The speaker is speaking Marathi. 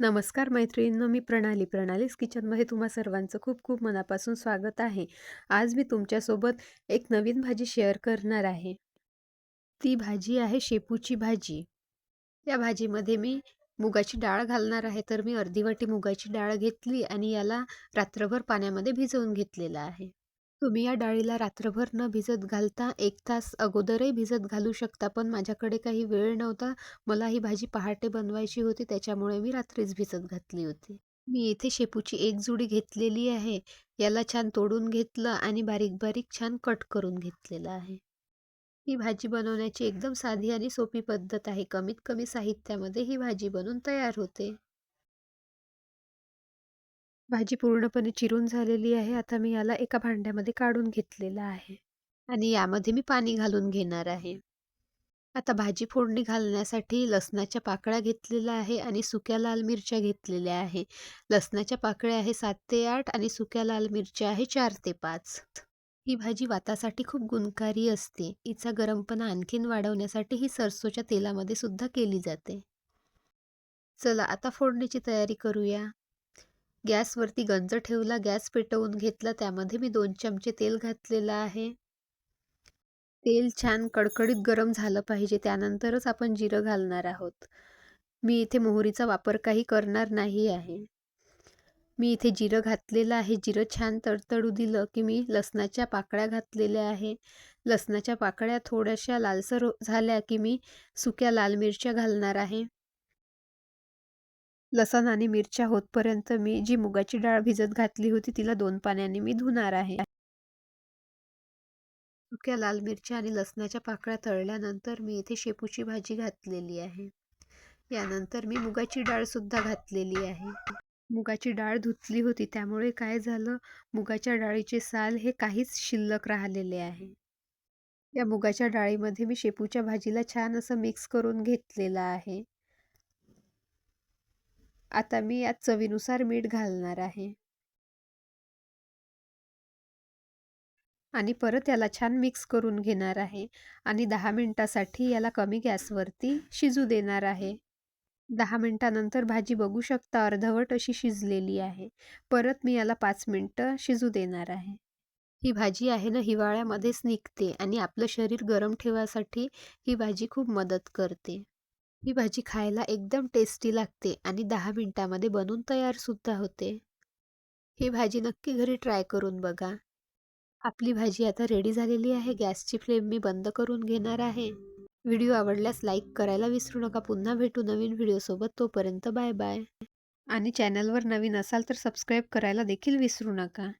नमस्कार मैत्रिणींनो मी प्रणाली. प्रणालीस किचनमध्ये तुम्हा सर्वांचं खूप खूप मनापासून स्वागत आहे. आज मी तुमच्यासोबत एक नवीन भाजी शेअर करणार आहे. ती भाजी आहे शेपूची भाजी. या भाजीमध्ये मी मुगाची डाळ घालणार आहे. तर मी अर्धी वाटी मुगाची डाळ घेतली आणि याला रात्रभर पाण्यामध्ये भिजवून घेतलेलं आहे. तुम्ही या डाळीला रात्रभर न भिजत घालता एक तास अगोदरही भिजत घालू शकता. पण माझ्याकडे काही वेळ नव्हता. मला ही भाजी पहाटे बनवायची होती. त्याच्यामुळे मी रात्रीच भिजत घातली होती. मी इथे शेपूची एक जुडी घेतलेली आहे. याला छान तोडून घेतलं आणि बारीक बारीक छान कट करून घेतलेलं आहे. ही भाजी बनवण्याची एकदम साधी आणि सोपी पद्धत आहे. कमीत कमी साहित्यामध्ये ही भाजी बनवून तयार होते. भाजी पूर्णपणे चिरून झालेली आहे. आता मी याला एका भांड्यामध्ये काढून घेतलेलं आहे. आणि यामध्ये मी पाणी घालून घेणार आहे. आता भाजी फोडणी घालण्यासाठी लसणाच्या पाकळ्या घेतलेल्या आहे आणि सुक्या लाल मिरच्या घेतलेल्या आहे. लसणाच्या पाकळ्या आहे सात ते आठ आणि सुक्या लाल मिरच्या आहे चार ते पाच. ही भाजी वातासाठी खूप गुणकारी असते. हिचा गरमपणा आणखीन वाढवण्यासाठी ही सरसोच्या तेलामध्ये सुद्धा केली जाते. चला आता फोडणीची तयारी करूया. गॅसवरती गंज ठेवला गॅस पेटवून घेतला त्यामध्ये मी दोन चमचे तेल घातलेलं आहे. तेल छान कडकडीत गरम झालं पाहिजे त्यानंतरच आपण जिरं घालणार आहोत. मी इथे मोहरीचा वापर काही करणार नाही आहे. मी इथे जिरं घातलेलं आहे जिरं छान तडतडू दिलं की मी लसणाच्या पाकळ्या घातलेल्या आहे. लसणाच्या पाकळ्या थोड्याशा लालसर झाल्या की मी सुक्या लाल मिरच्या घालणार आहे. लसण आणि मिरच्या होतपर्यंत मी जी मुगाची डाळ भिजत घातली होती तिला दोन पाण्याने मी धुणार आहे. सुक्या लाल मिरच्या आणि लसणाच्या पाकळ्या तळल्यानंतर मी इथे शेपूची भाजी घातलेली आहे. यानंतर मी मुगाची डाळ सुद्धा घातलेली आहे. मुगाची डाळ धुतली होती त्यामुळे काय झालं? मुगाच्या डाळीचे साल हे काहीच शिल्लक राहिलेले आहे. या मुगाच्या डाळीमध्ये मी शेपूच्या भाजीला छान असं मिक्स करून घेतलेलं आहे. आता मी यात चवीनुसार मीठ घालणार आहे. आणि परत याला छान मिक्स करून घेणार आहे. आणि दहा मिनटासाठी याला कमी गॅसवरती शिजू देणार आहे. दहा मिनटानंतर भाजी बघू शकता अर्धवट अशी शिजलेली आहे. परत मी याला पाच मिनटं शिजू देणार आहे. ही भाजी आहे ना हिवाळ्यामध्येच निघते आणि आपलं शरीर गरम ठेवासाठी ही भाजी खूप मदत करते. ही भाजी खायला एकदम टेस्टी लागते आणि दहा मिनटामध्ये बनून तयारसुद्धा होते. ही भाजी नक्की घरी ट्राय करून बघा. आपली भाजी आता रेडी झालेली आहे. गॅसची फ्लेम मी बंद करून घेणार आहे. व्हिडिओ आवडल्यास लाईक करायला विसरू नका. पुन्हा भेटू नवीन व्हिडिओसोबत तोपर्यंत बाय बाय आणि चॅनलवर नवीन असाल तर सबस्क्राईब करायला देखील विसरू नका.